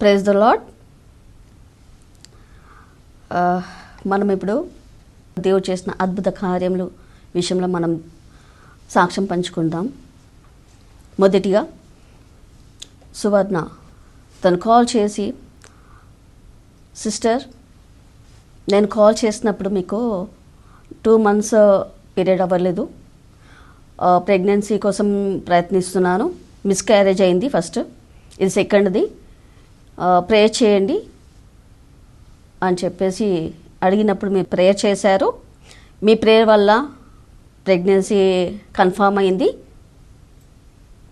Praise the lord మనం ఇప్పుడు దేవుడు చేసిన అద్భుత కార్యములు విషయంలో మనం సాక్ష్యం పంచుకుందాం. మొదటిగా సువర్ణ తను కాల్ చేసి సిస్టర్ నేను కాల్ చేసినప్పుడు మీకు టూ మంత్స్ పీరియడ్ అవ్వలేదు. ప్రెగ్నెన్సీ కోసం ప్రయత్నిస్తున్నాను. మిస్క్యారేజ్ అయింది ఫస్ట్. ఇది సెకండ్ది. ప్రేయర్ చేయండి అని చెప్పేసి అడిగినప్పుడు మీరు ప్రేయర్ చేశారు. మీ ప్రేయర్ వల్ల ప్రెగ్నెన్సీ కన్ఫామ్ అయింది.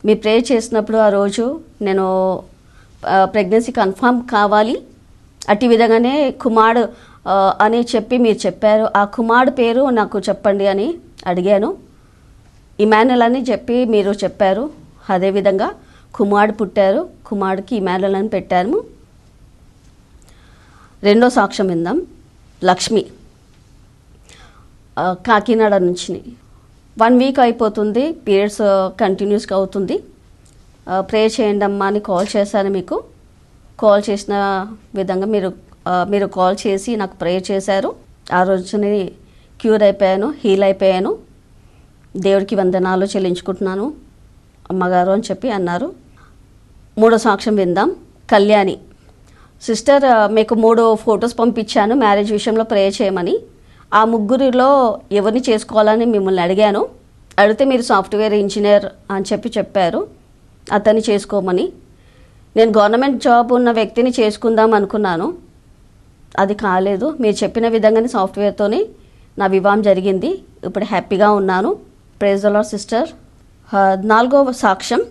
మీ ప్రేయర్ చేసినప్పుడు ఆ రోజు నేను ప్రెగ్నెన్సీ కన్ఫామ్ కావాలి. అట్టి విధంగానే కుమారుడు అని చెప్పి మీరు చెప్పారు. ఆ కుమారుడు పేరు నాకు చెప్పండి అని అడిగాను. ఇమానుల్ అని చెప్పి మీరు చెప్పారు. అదేవిధంగా కుమారుడు పుట్టారు. కుమారుడికి ఇమానుల్ అని పెట్టాము. రెండో సాక్ష్యం విందాం. లక్ష్మి. కాకినాడ నుంచి. వన్ వీక్ అయిపోతుంది. పీరియడ్స్ కంటిన్యూస్గా uh, అవుతుంది. ప్రేయర్ చేయండి అమ్మా అని కాల్ చేశాను మీకు. కాల్ చేసిన విధంగా మీరు మీరు కాల్ చేసి నాకు ప్రేయర్ చేశారు. ఆ రోజుని క్యూర్ అయిపోయాను హీల్ అయిపోయాను. దేవుడికి వందనాలు చెల్లించుకుంటున్నాను. అమ్మగారు అని చెప్పి అన్నారు. మూడో సాక్ష్యం విందాం. కళ్యాణి. సిస్టర్ మీకు మూడు ఫొటోస్ పంపించాను. మ్యారేజ్ విషయంలో ప్రే చేయమని. ఆ ముగ్గురిలో ఎవరిని చేసుకోవాలని మిమ్మల్ని అడిగాను. అడిగితే మీరు సాఫ్ట్వేర్ ఇంజనీర్ అని చెప్పి చెప్పారు. అతన్ని చేసుకోమని. నేను గవర్నమెంట్ జాబ్ ఉన్న వ్యక్తిని చేసుకుందాం అనుకున్నాను. అది కాలేదు. మీరు చెప్పిన విధంగానే సాఫ్ట్వేర్తోనే నా వివాహం జరిగింది. ఇప్పుడు హ్యాపీగా ఉన్నాను. ప్రైజ్ అలా సిస్టర్. నాలుగవ సాక్ష్యం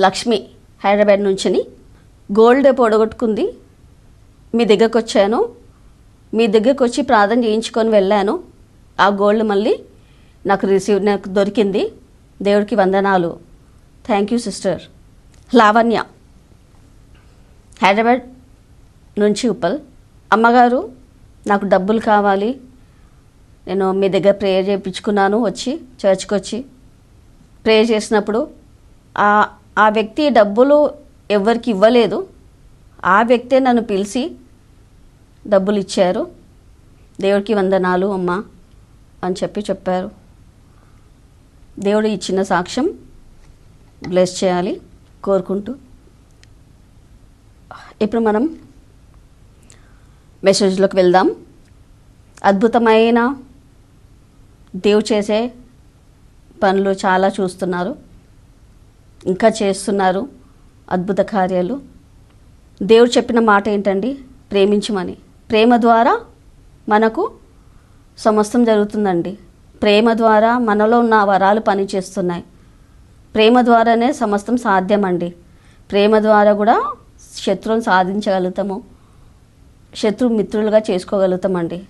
లక్ష్మి హైదరాబాద్ నుంచిని. గోల్డ్ పొడగొట్టుకుంది మీ దగ్గరకు వచ్చాను మీ దగ్గరకు వచ్చి ప్రార్థన చేయించుకొని వెళ్ళాను. ఆ గోల్డ్ మళ్ళీ నాకు రిసీవ్ నాకు దొరికింది. దేవుడికి వందనాలు. Thank you sister. Lavanya. Hyderabad నుంచి ఉప్పల్. అమ్మగారు నాకు డబ్బులు కావాలి. నేను మీ దగ్గర ప్రేయర్ చేయించుకున్నాను. వచ్చి చర్చ్కి వచ్చి ప్రే చేసినప్పుడు ఆ ఆ వ్యక్తి డబ్బులు ఎవరికి ఇవ్వలేదు. ఆ వ్యక్తే నన్ను పిలిచి డబ్బులు ఇచ్చారు దేవుడికి వందనాలు అమ్మ అని చెప్పి చెప్పారు. దేవుడు ఇచ్చిన సాక్ష్యం బ్లెస్ చేయాలి కోరుకుంటూ. ఇప్పుడు మనం మెసేజ్లోకి వెళ్దాం. అద్భుతమైన దేవుడు చేసే పనులు చాలా చూస్తున్నారు. ఇంకా చేస్తున్నారు అద్భుత కార్యాలు. దేవుడు చెప్పిన మాట ఏంటండి? ప్రేమించమని. ప్రేమ ద్వారా మనకు సమస్తం జరుగుతుందండి. ప్రేమ ద్వారా మనలో ఉన్న వరాలు పనిచేస్తున్నాయి. ప్రేమ ద్వారానే సమస్తం సాధ్యమండి. ప్రేమ ద్వారా కూడా శత్రువుని సాధించగలుగుతాము. శత్రు మిత్రులుగా చేసుకోగలుగుతామండి.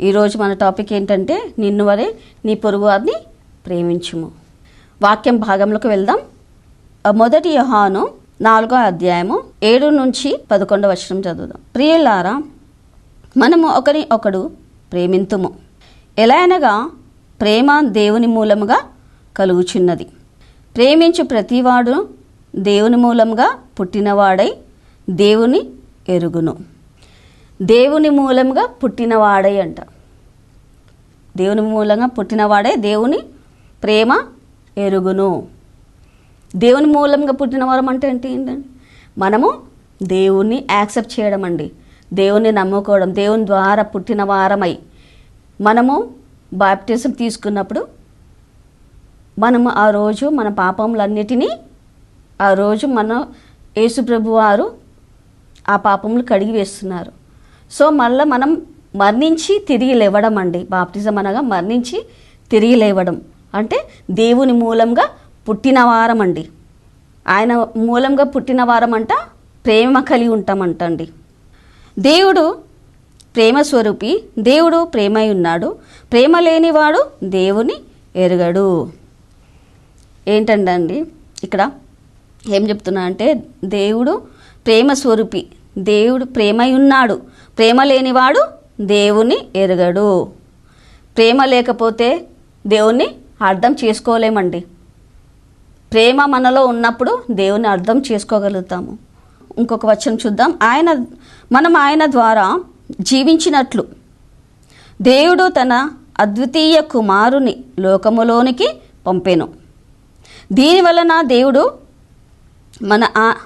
ఈరోజు మన టాపిక్ ఏంటంటే నిన్ను వరే నీ పొరుగు వారిని ప్రేమించుము. వాక్యం భాగంలోకి వెళ్దాం. మొదటి యహాను నాలుగో అధ్యాయము ఏడు నుంచి పదకొండవ వచనం చదువుదాం. ప్రియులారా మనము ఒకరి ఒకడు ప్రేమింతుము. ఎలా అనగా ప్రేమ దేవుని మూలముగా కలుగుచున్నది. ప్రేమించు ప్రతివాడు దేవుని మూలంగా పుట్టినవాడై దేవుని ఎరుగును. దేవుని మూలంగా పుట్టినవాడై అంట. దేవుని మూలంగా పుట్టినవాడే దేవుని ప్రేమ ఎరుగును. దేవుని మూలంగా పుట్టిన వారం అంటే ఏంటి ఏంటండి? మనము దేవుణ్ణి యాక్సెప్ట్ చేయడం అండి. దేవుణ్ణి నమ్ముకోవడం దేవుని ద్వారా పుట్టిన వారమై మనము బాప్టిజం తీసుకున్నప్పుడు మనము ఆ రోజు మన పాపములన్నిటినీ ఆ రోజు మన యేసుప్రభు వారు ఆ పాపములు కడిగి వేస్తున్నారు. సో మళ్ళీ మనం మరణించి తిరిగి లేవడం అండి. బాప్టిజం అనగా మరణించి తిరిగి లేవడం. అంటే దేవుని మూలంగా పుట్టినవారం అండి ఆయన మూలంగా పుట్టిన వారం అంట ప్రేమ కలిగి ఉంటామంటండి. దేవుడు ప్రేమ స్వరూపి దేవుడు ప్రేమై ఉన్నాడు. ప్రేమ లేనివాడు దేవుని ఎరగడు. ఏంటండి ఇక్కడ ఏం చెప్తున్నా అంటే దేవుడు ప్రేమ స్వరూపి దేవుడు ప్రేమై ఉన్నాడు. ప్రేమ లేనివాడు దేవుని ఎరగడు. ప్రేమ లేకపోతే దేవుణ్ణి అర్థం చేసుకోలేమండి. ప్రేమ మనలో ఉన్నప్పుడు దేవుని అర్థం చేసుకోగలుగుతాము. ఇంకొక వచనం చూద్దాం. ఆయన మనం ఆయన ద్వారా జీవించినట్లు దేవుడు తన అద్వితీయ కుమారుని లోకములోనికి పంపెను. దీనివలన దేవుడు మన ఆ-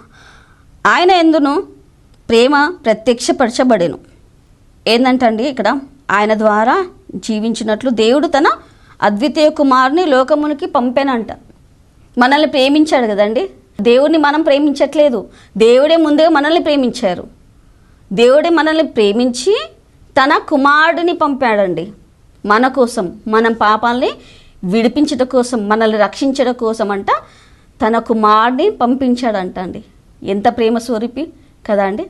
ఆయన ఎందును ప్రేమ ప్రత్యక్షపరచబడెను. ఏంటంటండి ఇక్కడ? ఆయన ద్వారా జీవించినట్లు దేవుడు తన అద్వితీయ కుమారుని లోకమునికి పంపానంట. మనల్ని ప్రేమించాడు కదండి? దేవుడిని మనం ప్రేమించట్లేదు. దేవుడే ముందే మనల్ని ప్రేమించారు. దేవుడే మనల్ని ప్రేమించి తన కుమారుడిని పంపాడండి. మన కోసం మనం పాపాలని విడిపించడం కోసం మనల్ని రక్షించడం కోసం అంట తన కుమారుడిని పంపించాడంట అండి ఎంత ప్రేమ స్వరూపి కదా అండి?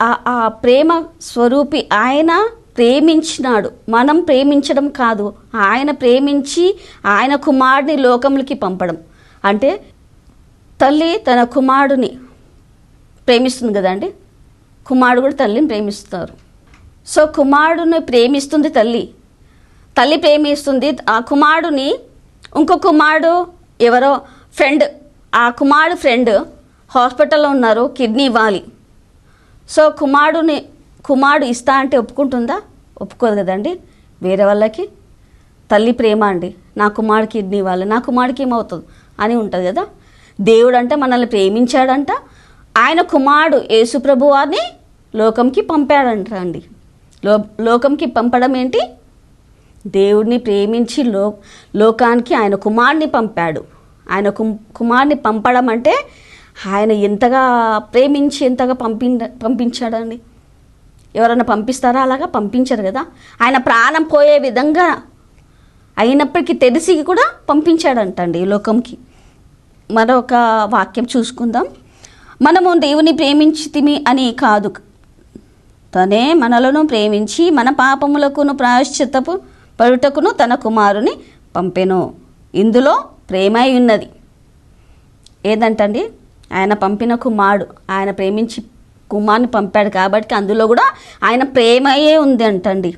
ఆ ఆ ప్రేమ స్వరూపి ఆయన ప్రేమించినాడు. మనం ప్రేమించడం కాదు. ఆయన ప్రేమించి ఆయన కుమారుడిని లోకములకి పంపడం. అంటే తల్లి తన కుమారుడిని ప్రేమిస్తుంది కదండి కుమారుడు కూడా తల్లిని ప్రేమిస్తారు. సో కుమారుడిని ప్రేమిస్తుంది తల్లి. తల్లి ప్రేమిస్తుంది. ఆ కుమారుడిని ఇంకో కుమారుడు ఎవరో? ఫ్రెండ్. ఆ కుమారుడు ఫ్రెండ్ హాస్పిటల్లో ఉన్నారు కిడ్నీ ఇవ్వాలి. సో కుమారుడిని కుమారుడు ఇస్తా అంటే ఒప్పుకుంటుందా? ఒప్పుకోదు కదండి. వేరే వాళ్ళకి? తల్లి ప్రేమ అండి. నా కుమారుడికి కిడ్నీ ఇవ్వాలి. నా కుమారుడికి ఏమవుతుంది? అని ఉంటుంది కదా. దేవుడు అంటే మనల్ని ప్రేమించాడంట. ఆయన కుమారుడు యేసుప్రభు అని లోకంకి పంపాడంట అండి. లో లోకంకి పంపడం ఏంటి? దేవుడిని ప్రేమించి లో లోకానికి ఆయన కుమారుని పంపాడు. ఆయన కు- కుమారుని పంపడం అంటే ఆయన ఎంతగా ప్రేమించి ఎంతగా పంపి పంపించాడండి? ఎవరైనా పంపిస్తారా? అలాగా పంపించరు కదా. ఆయన ప్రాణం పోయే విధంగా అయినప్పటికీ తెలిసి కూడా పంపించాడంటండి ఈ లోకంకి. మరొక వాక్యం చూసుకుందాం. మనము దేవుని ప్రేమించితిమి అని కాదు. తనే మనలను ప్రేమించి మన పాపములకును ప్రాయశ్చిత్తపు పరుటకును తన కుమారుని పంపెను. ఇందులో ప్రేమై ఉన్నది. ఏదంటండి? ఆయన పంపిన కుమారుడు. ఆయన ప్రేమించి కుమార్ని పంపాడు కాబట్టి అందులో కూడా ఆయన ప్రేమయే ఉంది అంటండి.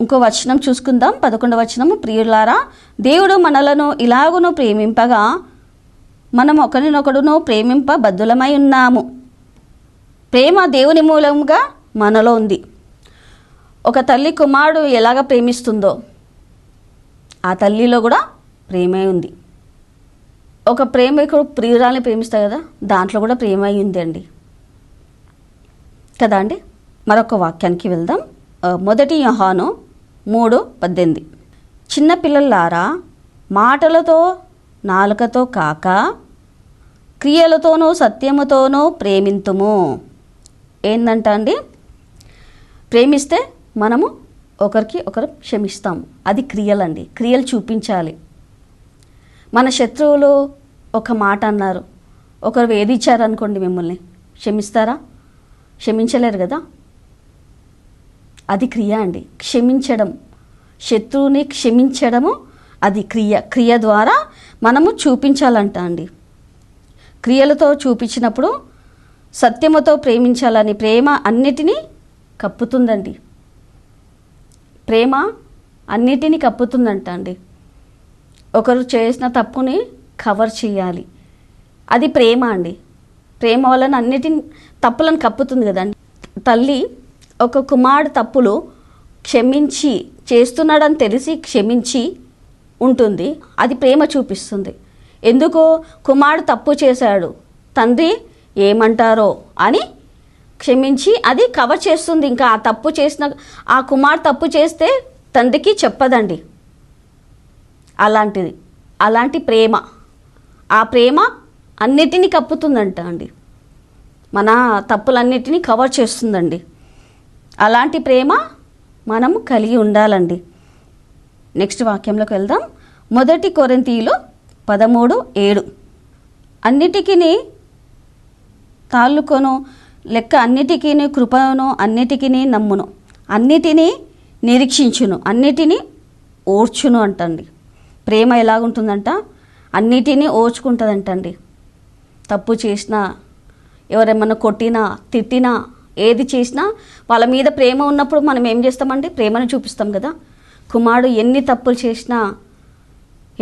ఇంకో వచనం చూసుకుందాం. పదకొండవ వచనము. ప్రియులారా దేవుడు మనలను ఇలాగును ప్రేమింపగా మనం ఒకరినొకడును ప్రేమింప బద్దులమై ఉన్నాము. ప్రేమ దేవుని మూలంగా మనలో ఉంది. ఒక తల్లి కుమారుడు ఎలాగ ప్రేమిస్తుందో ఆ తల్లిలో కూడా ప్రేమే ఉంది. ఒక ప్రేమికుడు ప్రియురాల్ని ప్రేమిస్తారు కదా దాంట్లో కూడా ప్రేమ అయి ఉంది అండి కదా అండి? మరొక వాక్యానికి వెళ్దాం. మొదటి యోహాను మూడు పద్దెనిమిది. చిన్నపిల్లలారా మాటలతో నాలుకతో కాక క్రియలతోనూ సత్యముతోనూ ప్రేమింతుము. ఏందంట అండి? ప్రేమిస్తే మనము ఒకరికి ఒకరు క్షమిస్తాము అది క్రియలండి. క్రియలు చూపించాలి. మన శత్రువులు ఒక మాట అన్నారు. ఒకరు వేధించారనుకోండి మిమ్మల్ని. క్షమిస్తారా? క్షమించలేరు కదా? అది క్రియ అండి. క్షమించడం. శత్రువుని క్షమించడము అది క్రియ. క్రియ ద్వారా మనము చూపించాలంట అండి. క్రియలతో చూపించినప్పుడు సత్యముతో ప్రేమించాలని ప్రేమ అన్నిటినీ కప్పుతుందండి. ప్రేమ అన్నిటినీ కప్పుతుందంట అండి. ఒకరు చేసిన తప్పుని కవర్ చేయాలి. అది ప్రేమ అండి. ప్రేమ వలన అన్నిటిని తప్పులను కప్పుతుంది కదండి తల్లి ఒక కుమారుడు తప్పులు క్షమించి చేస్తున్నాడని తెలిసి క్షమించి ఉంటుంది. అది ప్రేమ చూపిస్తుంది. ఎందుకు కుమారుడు తప్పు చేశాడు. తండ్రి ఏమంటారో అని క్షమించి అది కవర్ చేస్తుంది. ఇంకా ఆ తప్పు చేసిన ఆ కుమారుడు తప్పు చేస్తే తండ్రికి చెప్పదండి. అలాంటిది. అలాంటి ప్రేమ. ఆ ప్రేమ అన్నిటినీ కప్పుతుందంట అండి. మన తప్పులన్నిటినీ కవర్ చేస్తుందండి. అలాంటి ప్రేమ మనము కలిగి ఉండాలండి. నెక్స్ట్ వాక్యంలోకి వెళ్దాం. మొదటి కొరంతీలో పదమూడు ఏడు. అన్నిటికీ తాళ్ళుకొను లెక్క అన్నిటికీ కృపను అన్నిటికీ నమ్మును అన్నిటినీ నిరీక్షించును అన్నిటినీ ఓర్చును అంటండి. ప్రేమ ఎలాగుంటుందంట? అన్నిటినీ ఓర్చుకుంటుందంటండి. తప్పు చేసినా ఎవరేమన్నా కొట్టినా తిట్టినా ఏది చేసినా వాళ్ళ మీద ప్రేమ ఉన్నప్పుడు మనం ఏం చేస్తామండి? ప్రేమను చూపిస్తాం కదా. కుమారుడు ఎన్ని తప్పులు చేసినా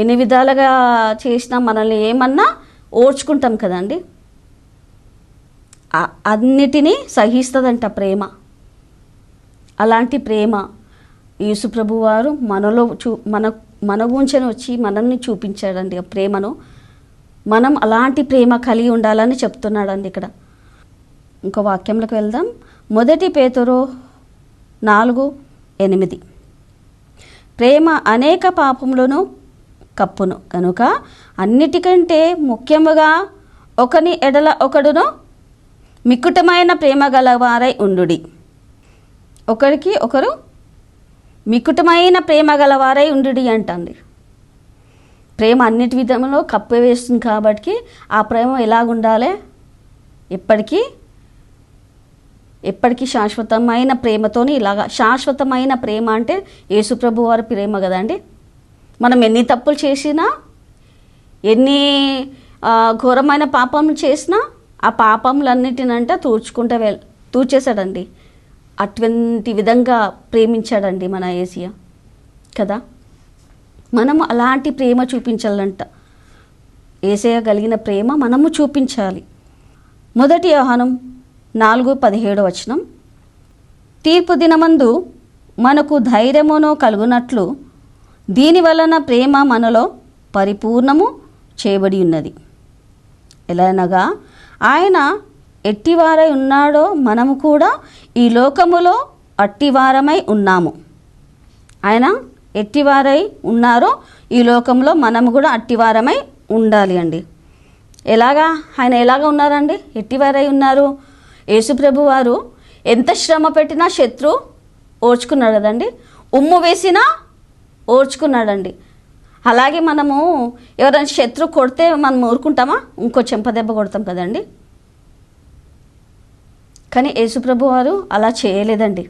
ఎన్ని విధాలుగా చేసినా మనల్ని ఏమన్నా ఓర్చుకుంటాం కదండి అన్నిటినీ సహిస్తుందంట ప్రేమ. అలాంటి ప్రేమ యేసుప్రభు వారు మనలో చూ మన మన గుంచెని వచ్చి మనల్ని చూపించాడండి ఆ ప్రేమను. మనం అలాంటి ప్రేమ కలిగి ఉండాలని చెప్తున్నాడండి ఇక్కడ. ఇంకో వాక్యంలోకి వెళ్దాం. మొదటి పేతురు నాలుగు ఎనిమిది. ప్రేమ అనేక పాపములను కప్పును. కనుక అన్నిటికంటే ముఖ్యముగా ఒకని ఎడల ఒకడును మిక్కుటమైన ప్రేమ గలవారై ఉండుడి. ఒకరికి ఒకరు మికుటమైన ప్రేమ గలవారై ఉండుడి అంటండి ప్రేమ అన్నిటి విధంలో కప్పివేస్తుంది కాబట్టి ఆ ప్రేమ ఎలాగుండాలి? ఎప్పటికీ ఎప్పటికీ శాశ్వతమైన ప్రేమతోని ఇలాగా శాశ్వతమైన ప్రేమ అంటే యేసుప్రభు వారి ప్రేమ కదండి. మనం ఎన్ని తప్పులు చేసినా ఎన్ని ఘోరమైన పాపములు చేసినా ఆ పాపములన్నిటినంట తూర్చుకుంటే వెల్ తూర్చేశాడండి. అటువంటి విధంగా ప్రేమించాడండి మన ఏసియా కదా? మనము అలాంటి ప్రేమ చూపించాలంట. ఏసయ కలిగిన ప్రేమ మనము చూపించాలి. మొదటి ఆహ్వానం నాలుగు పదిహేడు వచనం. తీర్పు దినమందు మనకు ధైర్యమును కలుగునట్లు దీని వలన ప్రేమ మనలో పరిపూర్ణము చేయబడి ఉన్నది. ఎలానగా ఆయన ఎట్టివారై ఉన్నాడో మనము కూడా ఈ లోకములో అట్టివారమై ఉన్నాము. ఆయన ఎట్టివారై ఉన్నారో ఈ లోకంలో మనం కూడా అట్టివారమై ఉండాలి అండి. ఎలాగా? ఆయన ఎలాగ ఉన్నారండి? ఎట్టివారై ఉన్నారు? యేసుప్రభు వారు ఎంత శ్రమ పెట్టినా శత్రు ఓర్చుకున్నాడు కదండి. ఉమ్ము వేసినా ఓర్చుకున్నాడండి. అలాగే మనము ఎవరైనా శత్రు కొడితే మనం ఊరుకుంటామా? ఇంకో చెంపదెబ్బ కొడతాం కదండి. కానీ యేసుప్రభు వారు అలా చేయలేదండి.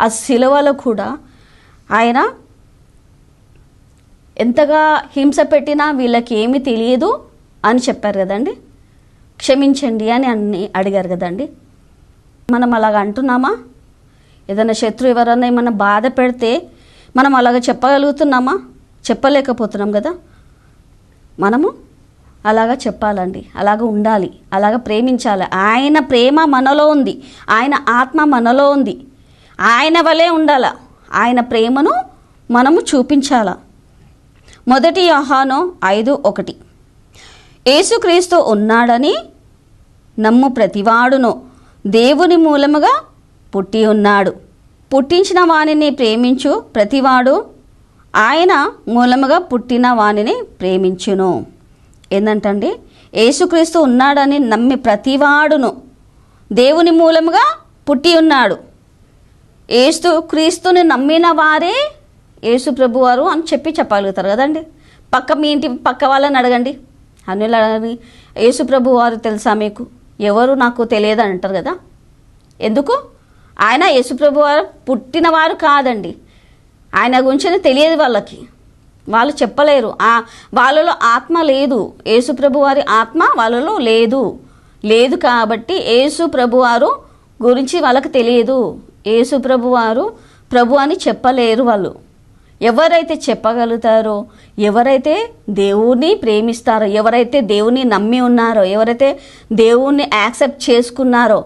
ఆ శిలువలో కూడా ఆయన ఎంతగా హింస పెట్టినా వీళ్ళకి ఏమీ తెలియదు అని చెప్పారు కదండి. క్షమించండి అని అన్ని అడిగారు కదండి. మనం అలాగ అంటున్నామా? ఏదైనా శత్రు ఎవరన్నా ఏమన్నా బాధ పెడితే మనం అలాగ చెప్పగలుగుతున్నామా? చెప్పలేకపోతున్నాం కదా. మనము అలాగా చెప్పాలండి. అలాగ ఉండాలి. అలాగ ప్రేమించాలి. ఆయన ప్రేమ మనలో ఉంది. ఆయన ఆత్మ మనలో ఉంది. ఆయన వలే ఉండాలా. ఆయన ప్రేమను మనము చూపించాల? మొదటి యోహాను ఐదు ఒకటి. యేసుక్రీస్తు ఉన్నాడని నమ్ము ప్రతివాడును దేవుని మూలముగా పుట్టి ఉన్నాడు. పుట్టించిన వానిని ప్రేమించు ప్రతివాడు ఆయన మూలముగా పుట్టిన వానిని ప్రేమించును. ఏంటంటండి యేసుక్రీస్తు ఉన్నాడని నమ్మి ప్రతివాడును దేవుని మూలముగా పుట్టి ఉన్నాడు. ఏసు క్రీస్తుని నమ్మిన వారే యేసు ప్రభువారు అని చెప్పి చెప్పగలుగుతారు కదండి. పక్క మీ ఇంటి పక్క వాళ్ళని అడగండి. అన్యులని యేసు ప్రభు వారు తెలుసా మీకు? ఎవరు నాకు తెలియదు అని అంటారు కదా. ఎందుకు? ఆయన యేసు ప్రభు వారు పుట్టినవారు కాదండి. ఆయన గురించి తెలియదు వాళ్ళకి. వాళ్ళు చెప్పలేరు. ఆ వాళ్ళలో ఆత్మ లేదు. యేసు ప్రభు వారి ఆత్మ వాళ్ళలో లేదు. లేదు కాబట్టి యేసు ప్రభువారు గురించి వాళ్ళకి తెలియదు. యేసుప్రభు వారు ప్రభు అని చెప్పలేరు వాళ్ళు. ఎవరైతే చెప్పగలుగుతారో ఎవరైతే దేవుణ్ణి ప్రేమిస్తారో ఎవరైతే దేవుని నమ్మి ఉన్నారో ఎవరైతే దేవుణ్ణి యాక్సెప్ట్ చేసుకున్నారో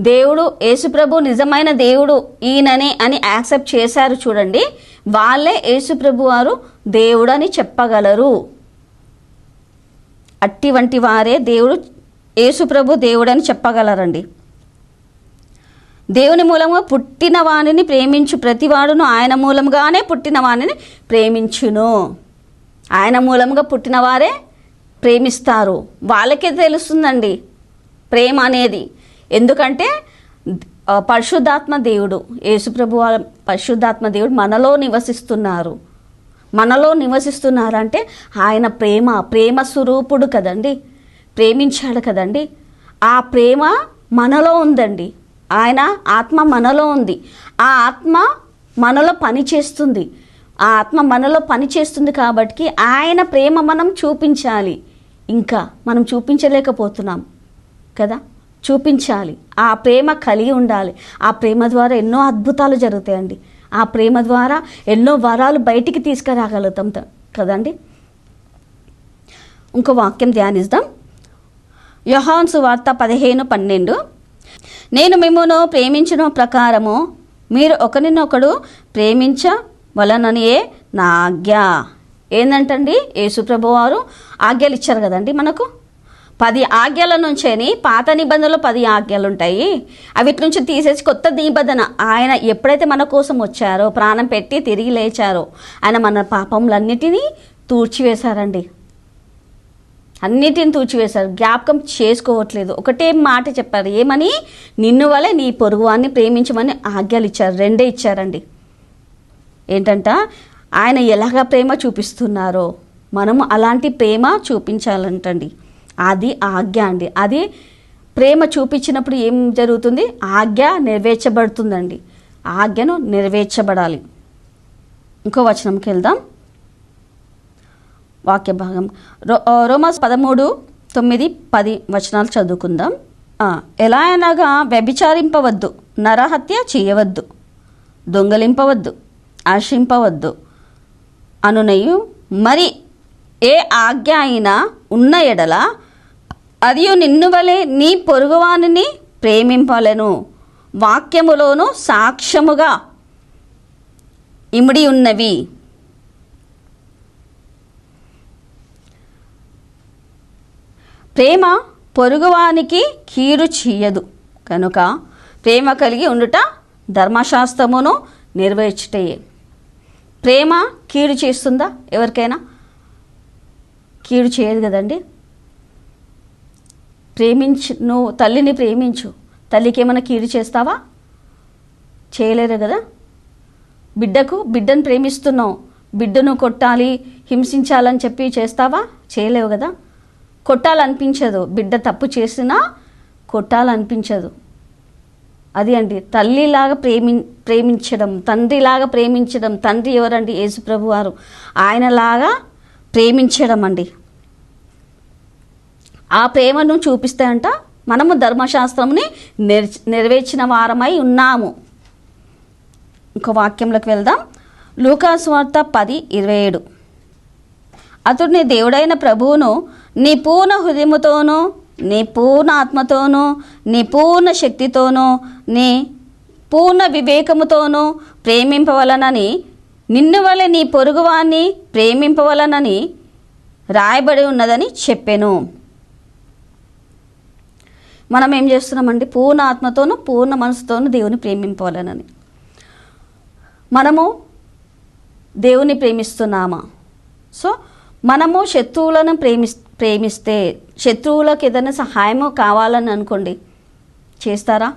దేవుడు యేసుప్రభు నిజమైన దేవుడు ఈయననే అని యాక్సెప్ట్ చేశారు చూడండి వాళ్ళే యేసుప్రభు వారు దేవుడు అని చెప్పగలరు. అట్టి వంటి వారే దేవుడు యేసుప్రభు దేవుడు అని చెప్పగలరండి. దేవుని మూలంగా పుట్టిన వాణిని ప్రేమించు ప్రతివాడును ఆయన మూలంగానే పుట్టిన వాణిని ప్రేమించును. ఆయన మూలంగా పుట్టిన వారే ప్రేమిస్తారు. వాళ్ళకే తెలుస్తుందండి ప్రేమ అనేది. ఎందుకంటే పరిశుద్ధాత్మ దేవుడు యేసుప్రభు పరిశుద్ధాత్మ దేవుడు మనలో నివసిస్తున్నారు. మనలో నివసిస్తున్నారంటే ఆయన ప్రేమ ప్రేమ స్వరూపుడు కదండి. ప్రేమించాడు కదండి. ఆ ప్రేమ మనలో ఉందండి. ఆయన ఆత్మ మనలో ఉంది. ఆ ఆత్మ మనలో పని చేస్తుంది ఆ ఆత్మ మనలో పని చేస్తుంది కాబట్టి ఆయన ప్రేమ మనం చూపించాలి. ఇంకా మనం చూపించలేకపోతున్నాం కదా? చూపించాలి. ఆ ప్రేమ కలిగి ఉండాలి. ఆ ప్రేమ ద్వారా ఎన్నో అద్భుతాలు జరుగుతాయండి. ఆ ప్రేమ ద్వారా ఎన్నో వరాలు బయటికి తీసుకురాగలుగుతాం కదండి? ఇంకో వాక్యం ధ్యానిస్తాం యోహాన్ సువార్త పదిహేను పన్నెండు. నేను మిమ్మను ప్రేమించిన ప్రకారము మీరు ఒకరినొకడు ప్రేమించవలననియే నా ఆజ్ఞ. ఏంటంటండి యేసుప్రభు వారు ఆజ్ఞలు ఇచ్చారు కదండి మనకు? పది ఆజ్ఞల నుంచేని పాత నిబంధనలు పది ఆజ్ఞలు ఉంటాయి అవిటి నుంచి తీసేసి కొత్త నిబంధన. ఆయన ఎప్పుడైతే మన కోసం వచ్చారో ప్రాణం పెట్టి తిరిగి లేచారో ఆయన మన పాపములన్నిటినీ తూర్చివేశారండి. అన్నిటిని తూచివేశారు. జ్ఞాపకం చేసుకోవట్లేదు. ఒకటే మాట చెప్పారు. ఏమని? నిన్ను వలె నీ పొరుగువాన్ని ప్రేమించమని ఆజ్ఞలు ఇచ్చారు రెండే ఇచ్చారండి. ఏంటంట? ఆయన ఎలాగ ప్రేమ చూపిస్తున్నారో? మనము అలాంటి ప్రేమ చూపించాలంటండి. అది ఆజ్ఞ అండి. అది ప్రేమ చూపించినప్పుడు ఏం జరుగుతుంది? ఆజ్ఞ నెరవేర్చబడుతుందండి. ఆజ్ఞను నెరవేర్చబడాలి. ఇంకో వచనంకి వెళ్దాం. వాక్య భాగం రో రోమాస్ పదమూడు తొమ్మిది పది వచనాలు చదువుకుందాం. ఎలా అనగా వ్యభిచారింపవద్దు నరహత్య చేయవద్దు దొంగలింపవద్దు ఆశింపవద్దు అనునయు. మరి ఏ ఆజ్ఞ అయినా ఉన్న ఎడల అది నిన్ను వలె నీ పొరుగువానిని ప్రేమింపలను. వాక్యములోను సాక్ష్యముగా ఇమిడి ఉన్నవి. ప్రేమ పొరుగువానికి కీడు చీయదు. కనుక ప్రేమ కలిగి ఉండుట ధర్మశాస్త్రమును నిర్వహించుటయే ప్రేమ కీడు చేస్తుందా? ఎవరికైనా? కీడు చేయదు కదండి. ప్రేమించు నువ్వు తల్లిని ప్రేమించు. తల్లికి ఏమైనా కీడు చేస్తావా? చేయలేరు కదా. బిడ్డకు బిడ్డను ప్రేమిస్తున్నావు. బిడ్డను కొట్టాలి హింసించాలని చెప్పి చేస్తావా? చేయలేవు కదా. కొట్టాలనిపించదు. బిడ్డ తప్పు చేసినా కొట్టాలనిపించదు. అది అండి. తల్లిలాగా ప్రేమి ప్రేమించడం తండ్రిలాగా ప్రేమించడం తండ్రి ఎవరండి? యేసుప్రభు వారు. ఆయనలాగా ప్రేమించడం అండి. ఆ ప్రేమను చూపిస్తే అంట మనము ధర్మశాస్త్రంని నెర్ నెరవేర్చిన వారమై ఉన్నాము. ఇంకో వాక్యంలోకి వెళ్దాం. లూకాసు వార్త పది ఇరవై ఏడు. అతడిని దేవుడైన ప్రభువును నీ పూర్ణ హృదయముతోనూ నీ పూర్ణ ఆత్మతోనూ నీ పూర్ణ శక్తితోనూ నీ పూర్ణ వివేకముతోనూ ప్రేమింపవలనని నిన్ను వలె నీ పొరుగువాన్ని ప్రేమింపవలనని రాయబడి ఉన్నదని చెప్పెను. మనం ఏం చేస్తున్నామండి? పూర్ణ ఆత్మతోనూ పూర్ణ మనసుతోనూ దేవుని ప్రేమింపవాలనని. మనము దేవుని ప్రేమిస్తున్నామా? సో మనము శత్రువులను ప్రేమి ప్రేమిస్తే శత్రువులకు ఏదైనా సహాయము కావాలని అనుకోండి. చేస్తారా?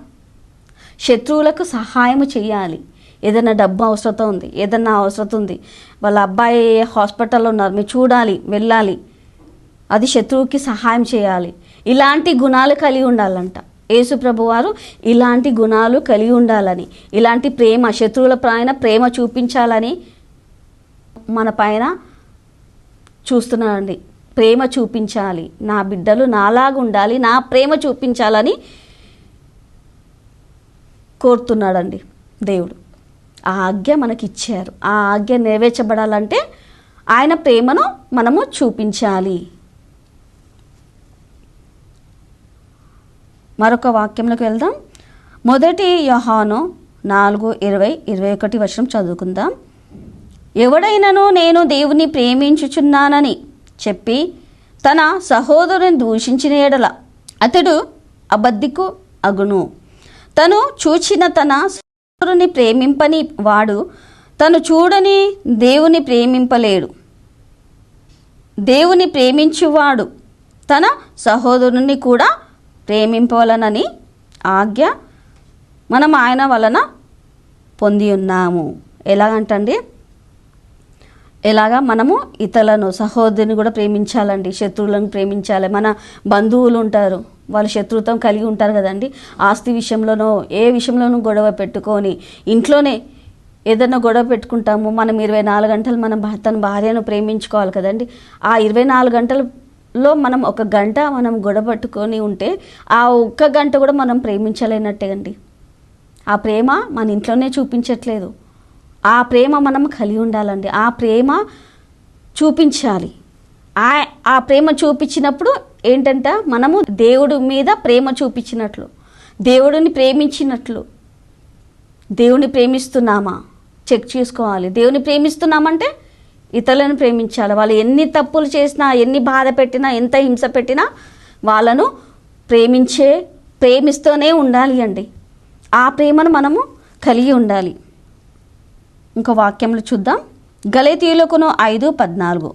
శత్రువులకు సహాయం చేయాలి. ఏదైనా డబ్బు అవసరత ఉంది ఏదైనా అవసరత ఉంది. వాళ్ళ అబ్బాయి హాస్పిటల్లో ఉన్నారు మీరు చూడాలి వెళ్ళాలి. అది శత్రువుకి సహాయం చేయాలి. ఇలాంటి గుణాలు కలిగి ఉండాలంట. యేసు వారు ఇలాంటి గుణాలు కలిగి ఉండాలని ఇలాంటి ప్రేమ శత్రువుల పైన ప్రేమ చూపించాలని మన పైన చూస్తున్నారండి. ప్రేమ చూపించాలి. నా బిడ్డలు నాలాగుండాలి నా ప్రేమ చూపించాలని కోరుతున్నాడండి దేవుడు. ఆ ఆజ్ఞ మనకి ఇచ్చారు ఆ ఆజ్ఞ నెరవేర్చబడాలంటే ఆయన ప్రేమను మనము చూపించాలి. మరొక వాక్యంలోకి వెళ్దాం. మొదటి యహాను నాలుగు ఇరవై ఇరవై ఒకటి వర్షం చదువుకుందాం. ఎవడైనను నేను దేవుని ప్రేమించుచున్నానని చెప్పి తన సహోదరుని దూషించిన ఎడల అతడు అబద్ధికు అగును. తను చూచిన తన సహోదరుని ప్రేమింపని వాడు తను చూడని దేవుని ప్రేమింపలేడు. దేవుని ప్రేమించువాడు తన సహోదరుని కూడా ప్రేమింపవలనని ఆజ్ఞ మనం ఆయన వలన పొంది ఉన్నాము. ఎలాగంటండి ఎలాగా మనము ఇతరులను సహోదరిని కూడా ప్రేమించాలండి శత్రువులను ప్రేమించాలి. మన బంధువులు ఉంటారు వాళ్ళు శత్రుత్వం కలిగి ఉంటారు కదండి. ఆస్తి విషయంలోనో ఏ విషయంలోనూ గొడవ పెట్టుకొని ఇంట్లోనే ఏదైనా గొడవ పెట్టుకుంటాము. మనం ఇరవై నాలుగు గంటలు మన తన భార్యను ప్రేమించుకోవాలి కదండి. ఆ ఇరవై నాలుగు గంటలలో మనం ఒక గంట మనం గొడవ పెట్టుకొని ఉంటే ఆ ఒక్క గంట కూడా మనం ప్రేమించలేనట్టే అండి. ఆ ప్రేమ మన ఇంట్లోనే చూపించట్లేదు. ఆ ప్రేమ మనం కలిగి ఉండాలండి. ఆ ప్రేమ చూపించాలి. ఆ ఆ ప్రేమ చూపించినప్పుడు ఏంటంట? మనము దేవుడి మీద ప్రేమ చూపించినట్లు దేవుడిని ప్రేమించినట్లు దేవుని ప్రేమిస్తున్నామా? చెక్ చేసుకోవాలి. దేవుని ప్రేమిస్తున్నామంటే ఇతరులను ప్రేమించాలి. వాళ్ళు ఎన్ని తప్పులు చేసినా ఎన్ని బాధ పెట్టినా ఎంత హింస పెట్టినా వాళ్ళను ప్రేమించే ప్రేమిస్తూనే ఉండాలి అండి. ఆ ప్రేమను మనము కలిగి ఉండాలి. ఇంకో వాక్యంలో చూద్దాం. గలేతీయులకును ఐదు పద్నాలుగు.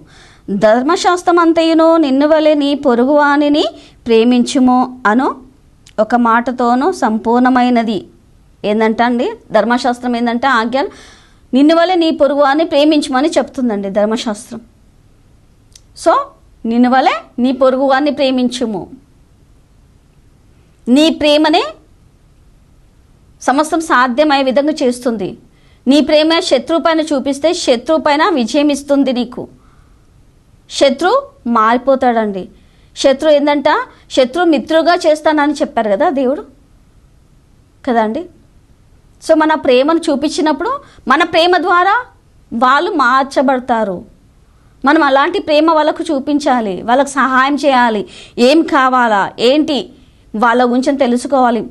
ధర్మశాస్త్రం అంతయును నిన్ను వలె నీ పొరుగువానిని ప్రేమించుము అను ఒక మాటతోనూ సంపూర్ణమైనది. ఏంటంటే అండి ధర్మశాస్త్రం ఏంటంటే ఆజ్ఞలు నిన్ను వలె నీ పొరుగువాన్ని ప్రేమించమని చెప్తుందండి ధర్మశాస్త్రం. సో నిన్ను వలె నీ పొరుగువాన్ని ప్రేమించుము. నీ ప్రేమనే సమస్తం సాధ్యమయ్యే విధంగా చేస్తుంది. నీ ప్రేమ శత్రువు పైన చూపిస్తే శత్రువు పైన విజయం ఇస్తుంది నీకు. శత్రు మారిపోతాడండి. శత్రు ఏంటంట శత్రు మిత్రుగా చేస్తానని చెప్పారు కదా దేవుడు? కదండి సో మన ప్రేమను చూపించినప్పుడు మన ప్రేమ ద్వారా వాళ్ళు మార్చబడతారు. మనం అలాంటి ప్రేమ వాళ్ళకు చూపించాలి. వాళ్ళకు సహాయం చేయాలి. ఏం కావాలా? ఏంటి? వాళ్ళ గురించి తెలుసుకోవాలి.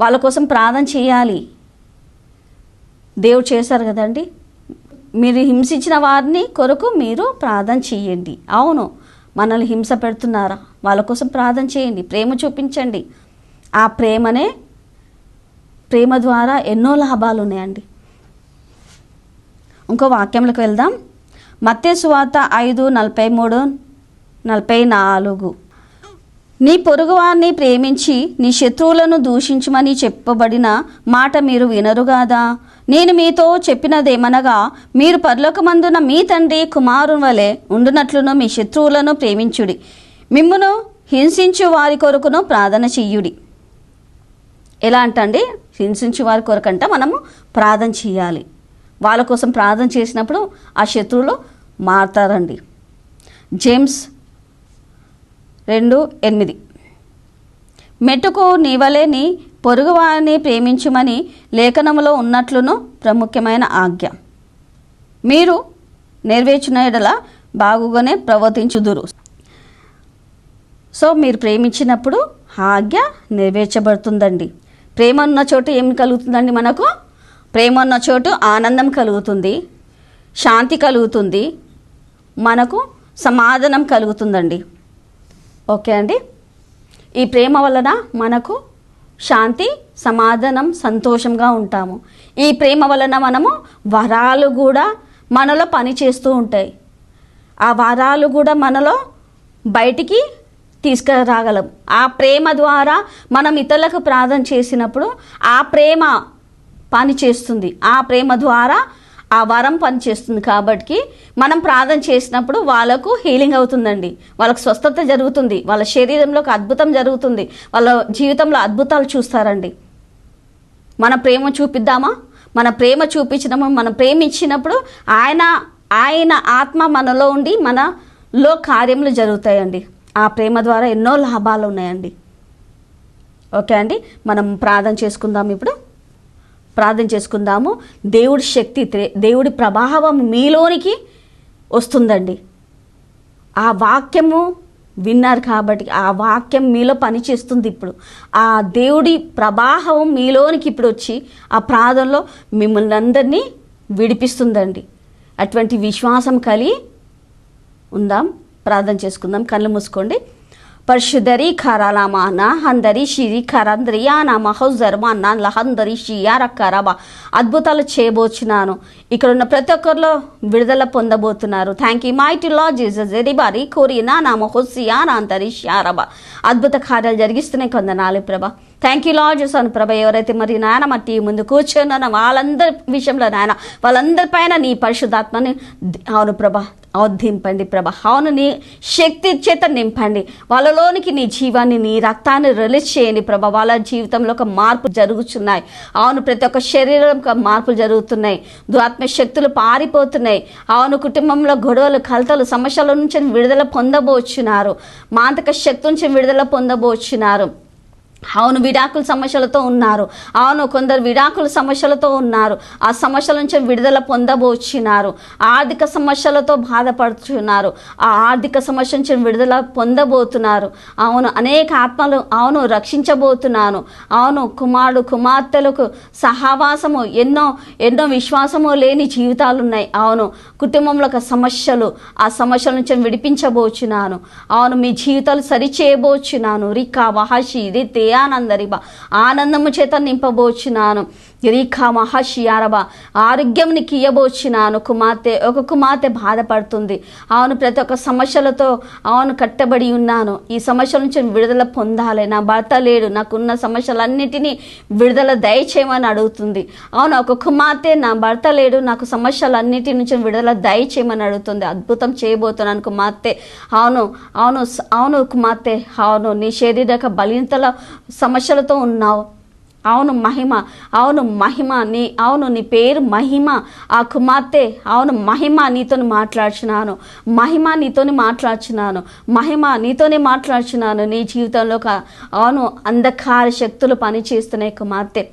వాళ్ళ కోసం ప్రార్థన చేయాలి. దేవుడు చేశారు కదండి? మీరు హింసించిన వారిని కొరకు మీరు ప్రార్థన చేయండి. అవును మనల్ని హింస పెడుతున్నారా? వాళ్ళ కోసం ప్రార్థన చేయండి ప్రేమ చూపించండి. ఆ ప్రేమనే ప్రేమ ద్వారా ఎన్నో లాభాలు ఉన్నాయండి. ఇంకో వాక్యంలోకి వెళ్దాం. మత్య సువార్త ఐదు నలభై మూడు నలభై నాలుగు. నీ పొరుగువాన్ని ప్రేమించి నీ శత్రువులను దూషించమని చెప్పబడిన మాట మీరు వినరుగాదా నేను మీతో చెప్పినదేమనగా మీరు పరలోకమందున మీ తండ్రి కుమారుని వలె ఉండునట్లును మీ శత్రువులను ప్రేమించుడి. మిమ్మును హింసించు వారి కొరకును ప్రార్థన చెయ్యుడి ఎలా అంటండి? హింసించు వారి కొరకంట మనము ప్రార్థన చేయాలి. వాళ్ళ కోసం ప్రార్థన చేసినప్పుడు ఆ శత్రువులు మారుతారండి. జేమ్స్ రెండు ఎనిమిది. మెట్టుకు నీవలేని పొరుగువారిని ప్రేమించుమని లేఖనములో ఉన్నట్లును ప్రముఖ్యమైన ఆజ్ఞ. మీరు నెరవేర్చిన ఎడల బాగుగానే ప్రవర్తించుదురు. సో మీరు ప్రేమించినప్పుడు ఆజ్ఞ నెరవేర్చబడుతుందండి. ప్రేమ ఉన్న చోటు ఏం కలుగుతుందండి మనకు? ప్రేమ ఉన్న చోటు ఆనందం కలుగుతుంది శాంతి కలుగుతుంది మనకు సమాధానం కలుగుతుందండి. ఓకే అండి? ఈ ప్రేమ వలన మనకు శాంతి సమాధానం సంతోషంగా ఉంటాము. ఈ ప్రేమ వలన మనము వరాలు కూడా మనలో పని చేస్తూ ఉంటాయి. ఆ వరాలు కూడా మనలో బయటికి తీసుకురాగలం. ఆ ప్రేమ ద్వారా మనం ఇతరులకు ప్రార్థన చేసినప్పుడు ఆ ప్రేమ పనిచేస్తుంది ఆ ప్రేమ ద్వారా ఆ వరం పనిచేస్తుంది కాబట్టి మనం ప్రార్థన చేసినప్పుడు వాళ్ళకు హీలింగ్ అవుతుందండి. వాళ్ళకు స్వస్థత జరుగుతుంది. వాళ్ళ శరీరంలో ఒక అద్భుతం జరుగుతుంది. వాళ్ళ జీవితంలో అద్భుతాలు చూస్తారండి. మన ప్రేమ చూపిద్దామా? మన ప్రేమ చూపించినప్పుడు మనం ప్రేమించినప్పుడు ఆయన ఆయన ఆత్మ మనలో ఉండి మనలో కార్యములు జరుగుతాయండి. ఆ ప్రేమ ద్వారా ఎన్నో లాభాలు ఉన్నాయండి. ఓకే అండి? మనం ప్రార్థన చేసుకుందాం ఇప్పుడు. ప్రార్థన చేసుకుందాము. దేవుడి శక్తి దేవుడి ప్రభావం మీలోనికి వస్తుందండి. ఆ వాక్యము విన్నారు కాబట్టి ఆ వాక్యం మీలో పనిచేస్తుంది ఇప్పుడు. ఆ దేవుడి ప్రభావం మీలోనికి ఇప్పుడు వచ్చి ఆ ప్రార్థనలో మిమ్మల్ని అందరినీ విడిపిస్తుందండి. అటువంటి విశ్వాసం కలిగి ఉందాం ప్రార్థన చేసుకుందాం. కళ్ళు మూసుకోండి. పరిశుద్ధరి ఖరాలామా నా హందరి షిరి ఖరంద్రియా నా మహౌజర్మా నా లహందరి షియా రక్కరబా అద్భుతాలు చేయబోచున్నాను. ఇక్కడ ఉన్న ప్రతి ఒక్కరిలో విడుదల పొందబోతున్నారు. థ్యాంక్ యూ మైటి లా జీసస్ ఎరిబారి కోరినా నా మహోసియా నా అంతరి షియారబా అద్భుత కార్యాలు జరిగిస్తున్నాయి కొందనాలి ప్రభా. థ్యాంక్ యూ లాడ్ చేశాను ప్రభ ఎవరైతే మరి నాయన మా టీ ముందు కూర్చున్నానో వాళ్ళందరి విషయంలో నాయన వాళ్ళందరి పైన నీ పరిశుద్ధాత్మని అవును ప్రభ దింపండి ప్రభ. అవును నీ శక్తి చేత నింపండి. వాళ్ళలోనికి నీ జీవాన్ని నీ రక్తాన్ని రిలీజ్ చేయండి ప్రభ. వాళ్ళ జీవితంలో ఒక మార్పు జరుగుతున్నాయి అవును ప్రతి ఒక్క శరీరం ఒక మార్పులు జరుగుతున్నాయి. దురాత్మ శక్తులు పారిపోతున్నాయి. అవును కుటుంబంలో గొడవలు కలతలు సమస్యల నుంచి విడుదల పొందబోచున్నారు. మాంతక శక్తి నుంచి విడుదల పొందబోచున్నారు. అవును విడాకుల సమస్యలతో ఉన్నారు. అవును కొందరు విడాకుల సమస్యలతో ఉన్నారు. ఆ సమస్యల నుంచి విడుదల పొందబోచున్నారు. ఆర్థిక సమస్యలతో బాధపడుతున్నారు ఆ ఆర్థిక సమస్య నుంచి విడుదల పొందబోతున్నారు. అవును అనేక ఆత్మలు అవును రక్షించబోతున్నాను. అవును కుమారుడు కుమార్తెలకు సహవాసము ఎన్నో ఎన్నో విశ్వాసము లేని జీవితాలు ఉన్నాయి అవును కుటుంబంలో ఒక సమస్యలు ఆ సమస్యల నుంచి విడిపించబోచున్నాను. అవును మీ జీవితాలు సరిచేయబోచున్నాను. రికా వహాషి ఇది ఆనందరిబా ఆనందము చేత నింపబోచున్నాను. రీఖా మహాషియారవ ఆరోగ్యంని నీకు కుమార్తె ఒక కుమార్తె బాధపడుతుంది. అవును ప్రతి ఒక్క సమస్యలతో అవును కట్టబడి ఉన్నాను. ఈ సమస్యల నుంచి విడుదల పొందాలి. నా భర్త లేడు. నాకున్న సమస్యలన్నిటినీ విడుదల దయచేయమని అడుగుతుంది. అవును ఒక కుమార్తె నా భర్త లేడు. నాకు సమస్యలన్నిటి నుంచి విడుదల దయచేయమని అడుగుతుంది. అద్భుతం చేయబోతున్నాను కుమార్తె. అవును అవును అవును కుమార్తె. అవును నీ శారీరక బలింతల సమస్యలతో ఉన్నావు. అవును మహిమ అవును మహిమ నీ అవును నీ పేరు మహిమ. ఆ కుమార్తె అవును మహిమ నీతోని మాట్లాడుచున్నాను. మహిమ నీతోని మాట్లాడుచున్నాను. మహిమ నీతోనే మాట్లాడుచున్నాను నీ జీవితంలో ఒక అవును అంధకార శక్తులు పనిచేస్తున్నాయి కుమార్తె.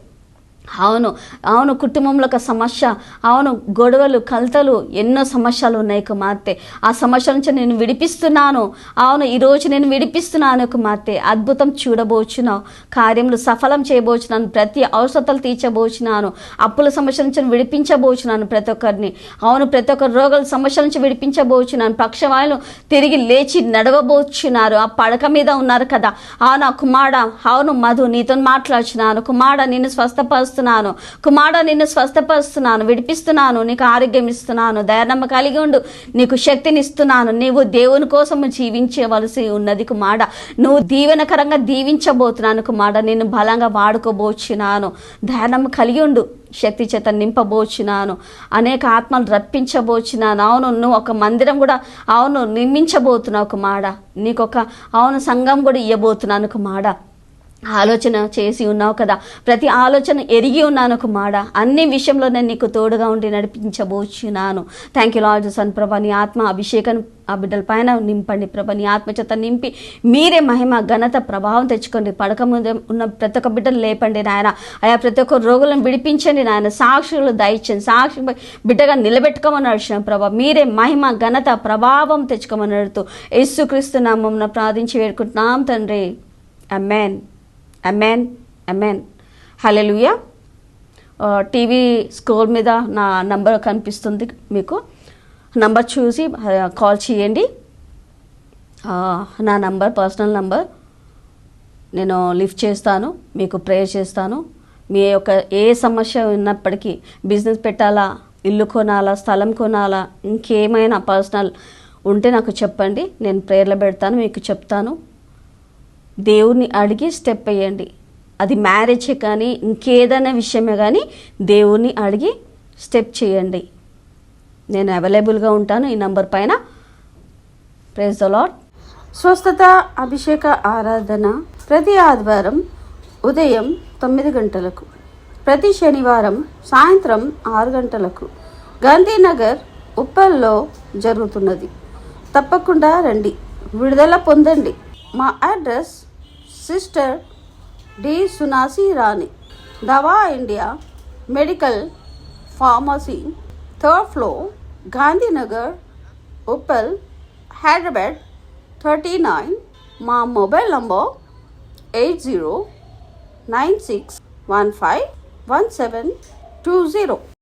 అవును అవును కుటుంబంలో ఒక సమస్య అవును గొడవలు కలతలు ఎన్నో సమస్యలు ఉన్నాయి కుమార్తె. ఆ సమస్య నుంచి నేను విడిపిస్తున్నాను. అవును ఈరోజు నేను విడిపిస్తున్నాను కుమార్తె. అద్భుతం చూడబోచున్నావు. కార్యములు సఫలం చేయబోచున్నాను. ప్రతి అవసరతలు తీర్చబోచున్నాను. అప్పుల సమస్య నుంచి విడిపించబోచున్నాను ప్రతి ఒక్కరిని. అవును ప్రతి ఒక్క రోగుల సమస్యల నుంచి విడిపించబోచున్నాను. పక్షవాయులు తిరిగి లేచి నడవబోచున్నారు. ఆ పడక మీద ఉన్నారు కదా. అవును ఆ కుమార అవును మధు నీతో మాట్లాడుచున్నాను. కుమార నిన్ను స్వస్థపరుస్తున్నాను కుమార నిన్ను స్వస్థపరుస్తున్నాను విడిపిస్తున్నాను నీకు ఆరోగ్యం ఇస్తున్నాను దయానమ్మ కలిగి ఉండు. నీకు శక్తిని ఇస్తున్నాను. నీవు దేవుని కోసం జీవించవలసి ఉన్నది కుమార నువ్వు దీవెనకరంగా దీవించబోతున్నాను కుమార నిన్ను బలంగా వాడుకోబోచున్నాను. ధ్యానం కలిగి ఉండు. శక్తి చేత నింపబోచున్నాను. అనేక ఆత్మలు రప్పించబోచున్నాను. అవును నువ్వు ఒక మందిరం కూడా అవును నిర్మించబోతున్నావు మాడ నీకు ఒక అవును సంఘం కూడా ఇవ్వబోతున్నాను మాడ ఆలోచన చేసి ఉన్నావు కదా. ప్రతి ఆలోచన ఎరిగి ఉన్నాను కుమార. అన్ని విషయంలో నేను నీకు తోడుగా ఉండి నడిపించబోచున్నాను. థ్యాంక్ యూ లార్డ్ సన్ ప్రభా నీ ఆత్మ అభిషేకం ఆ బిడ్డల పైన నింపండి ప్రభా నీ ఆత్మ నింపి మీరే మహిమ ఘనత ప్రభావం తెచ్చుకోండి. పడక ముందు ఉన్న ప్రతి ఒక్క బిడ్డను లేపండి నాయన. ఆయా ప్రతి ఒక్క రోగులను విడిపించండి నాయన. సాక్షులు దయచండి సాక్షి బిడ్డగా నిలబెట్టుకోమని నడిచిన ప్రభా. మీరే మహిమ ఘనత ప్రభావం తెచ్చుకోమని అడుగుతూ యేసుక్రీస్తు నామం ప్రార్థించి వేడుకుంటున్నాం తండ్రి. Amen amen amen hallelujah TV scroll మీద నా నంబర్ కనిపిస్తుంది మీకు. నంబర్ చూసి uh, కాల్ చేయండి. Uh, నా నంబర్ పర్సనల్ నంబర్ నేను లిఫ్ట్ చేస్తాను మీకు ప్రేయర్ చేస్తాను. మీ యొక్క ఏ సమస్య ఉన్నప్పటికీ బిజినెస్ పెట్టాలా ఇల్లు కొనాలా స్థలం కొనాలా ఇంకేమైనా పర్సనల్ ఉంటే నాకు చెప్పండి. నేను ప్రేయర్లో పెడతాను మీకు చెప్తాను. దేవుణ్ణి అడిగి స్టెప్ వేయండి. అది మ్యారేజే కానీ ఇంకేదైనా విషయమే కానీ దేవుణ్ణి అడిగి స్టెప్ చేయండి. నేను అవైలబుల్గా ఉంటాను ఈ నంబర్ పైన. ప్రైజ్ ద లాట్ స్వస్థత అభిషేక ఆరాధన ప్రతి ఆదివారం ఉదయం తొమ్మిది గంటలకు ప్రతి శనివారం సాయంత్రం ఆరు గంటలకు గాంధీనగర్ ఉప్పల్లో జరుగుతున్నది. తప్పకుండా రండి. విడుదల పొందండి. మా address sister D Sunasi Rani Dava India medical pharmacy third floor Gandhinagar Uppal Hyderabad thirty nine మా mobile number eight zero nine six one five one seven two zero.